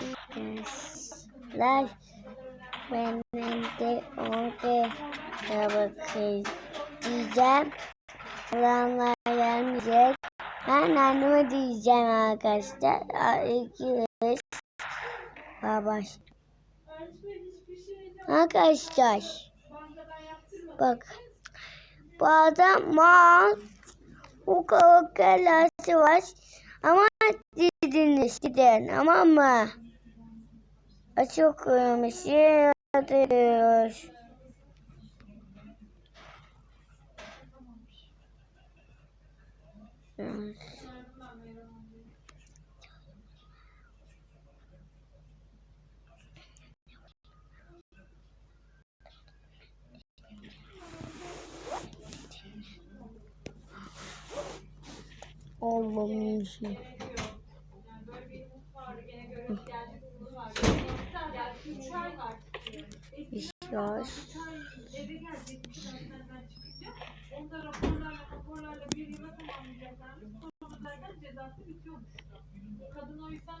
arkadaşlar. Ben de orada bakacağım. Diyeceğim. Alanlar gelmeyecek. Ben anneme diyeceğim arkadaşlar. İkimiz. Baba. Arkadaşlar. Bak. Bu adam mal. O kalası var. Ama dediniz gidin. Ama mı? açıklamış ediyor. Allah'ım için. Bitiyormuştu. Kadın o yüzden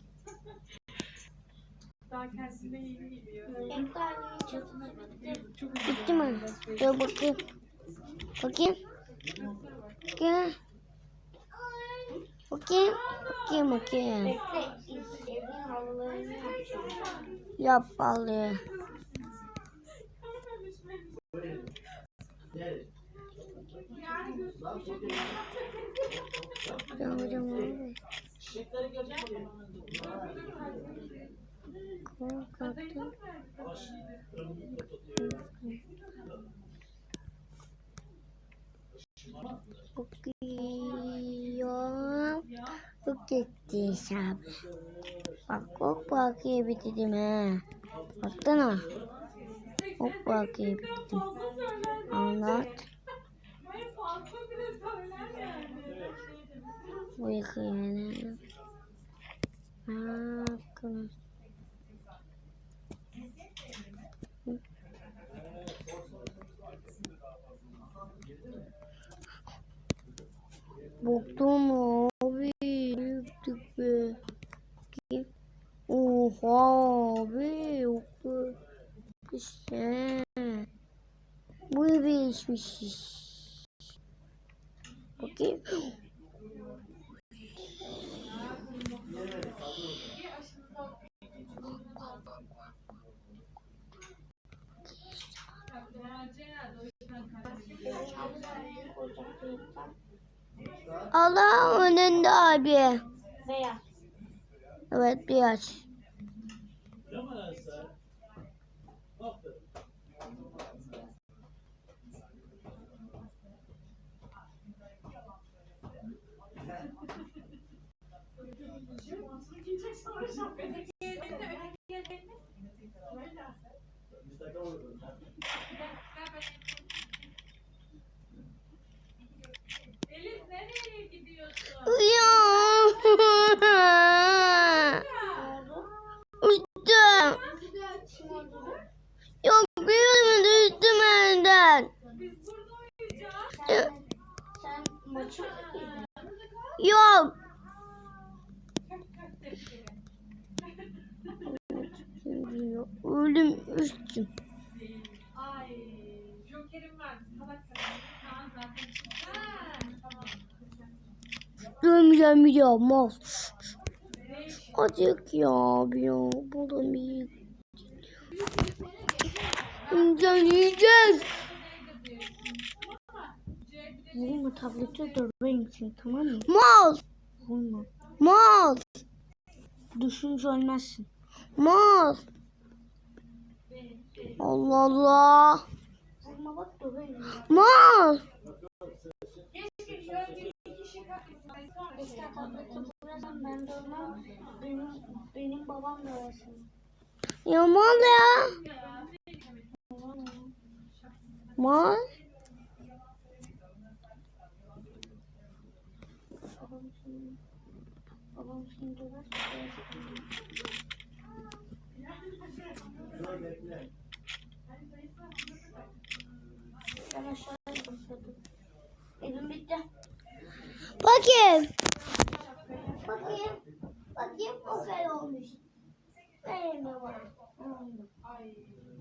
Daha kendine yeni geliyor. Bitti mi? Dur bakayım. Bakayım. Bakayım. Bakayım. Bakayım bakayım. Yap vallahi. Yavrum abi. Korkattım. Bakıyorum. Çok gitti hesabı. Bak hop bakıyor bitirdim he. Baksana. Hop bakıyor bitirdim. Anlat. Yani. Bu yıkayana. Hakkım. Boktum abi. Büyüktük be. Oha abi. Yok be. İşte. Bu bir işmiş. Bakayım. Allah önünde abi. Beyaz. Evet beyaz. Elif Yok bir düştüm uyuyacağız. Ya, Sen maçı Yok. Ölüm üstüm. Dönmeyeceğim bir daha. Acık ya abi ya. Bulamayayım. Yiyeceğiz yiyeceğiz. Vurma tableti döveyim seni tamam mı? Mal. Vurma. Mal. Düşünce ölmezsin. Mal. Allah Allah. Vurma bak döveyim. Mal. Tableti ben dövmem. Benim, benim babam dövsün. Ya mal ya. Mal. Bakayım. Bakayım. Bakayım o kadar olmuş. Benim de var. Ay.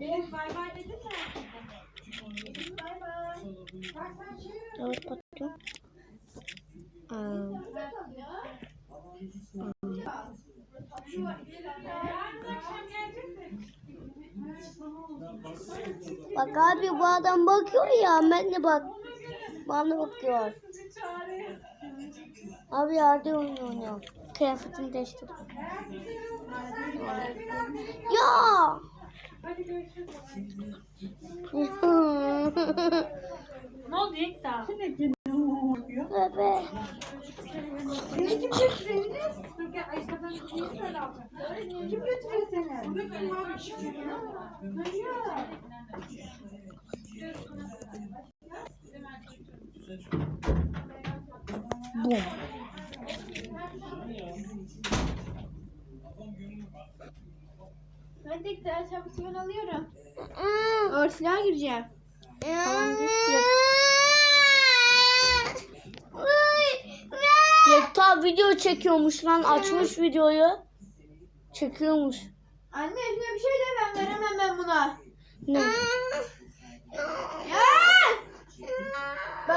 Deniz bay. Bak abi bu adam bakıyor ya de bak. Bana bakıyor. Abi oyun oynuyor. Kıyafetini değiştir. Ya. Bebe. Ne oldu Yekta? Kim kadın iyi söyle abi. Kim götürüyor seni? Bum. Çabuk ben alıyorum. Aa. Örtülüğe gireceğim. Tamam Yekta video çekiyormuş lan açmış videoyu. Çekiyormuş. Anne üstüne bir şey de ben veremem ben buna. Ne? Ya!